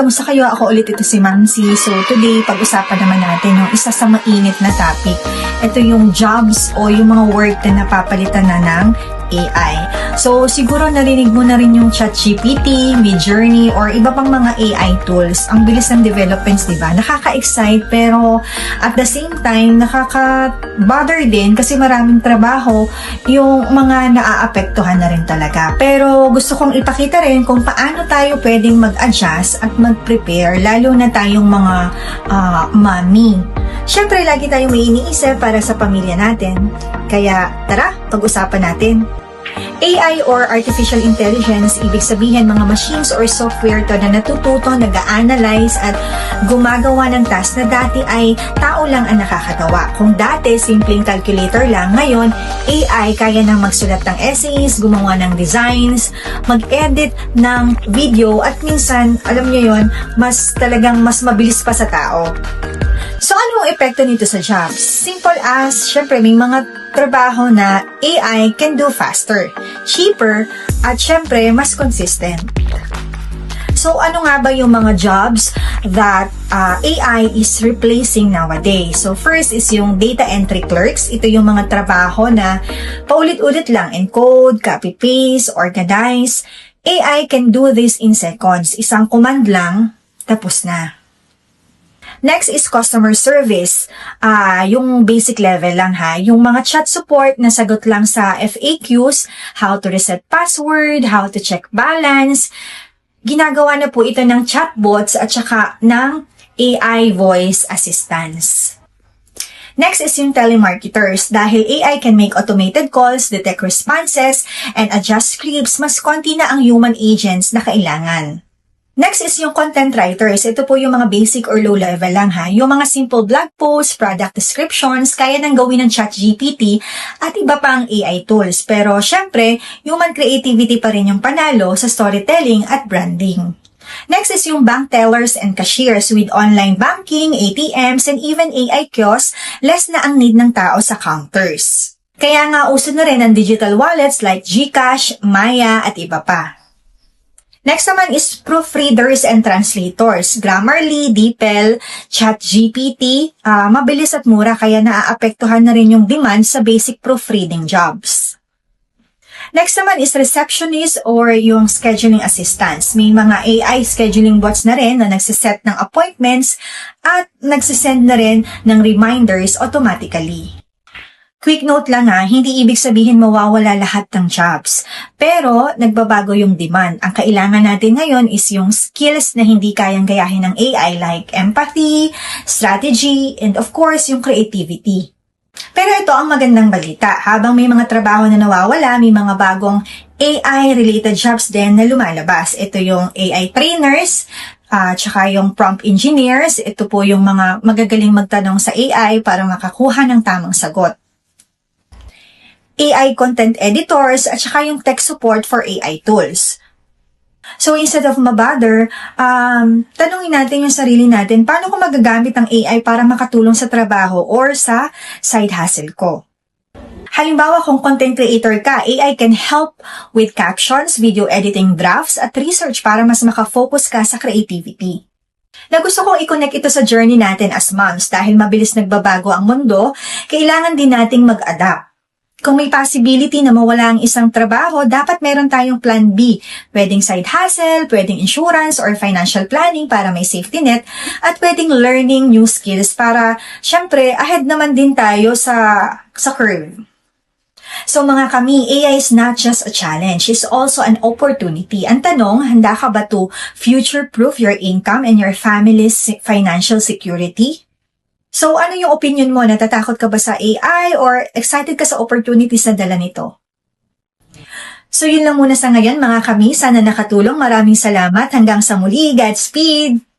kamusta kayo? Ako ulit ito si Mamsi. So today, pag-usapan naman natin yung isa sa mainit na topic. Ito yung jobs o yung mga work na napapalitan na ng AI. So siguro narinig mo na rin yung ChatGPT, Midjourney, or iba pang mga AI tools. Ang bilis ng developments, di ba? Nakaka-excite pero at the same time, nakaka-bother din kasi maraming trabaho yung mga naaapektuhan na rin talaga. Pero gusto kong ipakita rin kung paano tayo pwedeng mag-adjust at mag-prepare, lalo na tayong mga ah, mami. Siyempre, lagi tayong may iniisip para sa pamilya natin. Kaya, tara, pag-usapan natin. AI or Artificial Intelligence, ibig sabihin mga machines or software to na natututo, nag-analyze at gumagawa ng task na dati ay tao lang ang nakakagawa. Kung dati, simpleng calculator lang, ngayon, AI kaya nang magsulat ng essays, gumawa ng designs, mag-edit ng video at minsan, alam niyo yon mas talagang mas mabilis pa sa tao. So, ano ang epekto nito sa jobs? Simple as, syempre, may mga trabaho na AI can do faster, cheaper, at syempre, mas consistent. So, ano nga ba yung mga jobs that uh, AI is replacing nowadays? So, first is yung data entry clerks. Ito yung mga trabaho na paulit-ulit lang, encode, copy-paste, organize. AI can do this in seconds. Isang command lang, tapos na. Next is customer service. Ah, yung basic level lang ha. Yung mga chat support na sagot lang sa FAQs, how to reset password, how to check balance. Ginagawa na po ito ng chatbots at saka ng AI voice assistance. Next is yung telemarketers. Dahil AI can make automated calls, detect responses, and adjust scripts, mas konti na ang human agents na kailangan. Next is yung content writers. Ito po yung mga basic or low level lang ha. Yung mga simple blog posts, product descriptions, kaya nang gawin ng ChatGPT at iba pang AI tools. Pero syempre, human creativity pa rin yung panalo sa storytelling at branding. Next is yung bank tellers and cashiers with online banking, ATMs, and even AI kiosks, less na ang need ng tao sa counters. Kaya nga uso na rin ang digital wallets like GCash, Maya, at iba pa. Next naman is proofreaders and translators. Grammarly, DeepL, ChatGPT, ah, mabilis at mura kaya naaapektuhan na rin yung demand sa basic proofreading jobs. Next naman is receptionist or yung scheduling assistants. May mga AI scheduling bots na rin na nagsiset ng appointments at nagsisend na rin ng reminders automatically. Quick note lang ha, hindi ibig sabihin mawawala lahat ng jobs. Pero, nagbabago yung demand. Ang kailangan natin ngayon is yung skills na hindi kayang gayahin ng AI like empathy, strategy, and of course, yung creativity. Pero ito ang magandang balita. Habang may mga trabaho na nawawala, may mga bagong AI-related jobs din na lumalabas. Ito yung AI trainers, at tsaka yung prompt engineers. Ito po yung mga magagaling magtanong sa AI para makakuha ng tamang sagot. AI content editors, at saka yung tech support for AI tools. So instead of mabother, um, tanungin natin yung sarili natin, paano ko magagamit ang AI para makatulong sa trabaho or sa side hustle ko? Halimbawa, kung content creator ka, AI can help with captions, video editing drafts, at research para mas makafocus ka sa creativity. Na gusto kong i-connect ito sa journey natin as moms dahil mabilis nagbabago ang mundo, kailangan din nating mag-adapt. Kung may possibility na mawala ang isang trabaho, dapat meron tayong plan B. Pwedeng side hustle, pwedeng insurance or financial planning para may safety net, at pwedeng learning new skills para, syempre, ahead naman din tayo sa, sa curve. So mga kami, AI is not just a challenge, it's also an opportunity. Ang tanong, handa ka ba to future-proof your income and your family's financial security? So ano yung opinion mo? Natatakot ka ba sa AI or excited ka sa opportunities na dala nito? So yun lang muna sa ngayon mga kami. Sana nakatulong. Maraming salamat. Hanggang sa muli. Godspeed!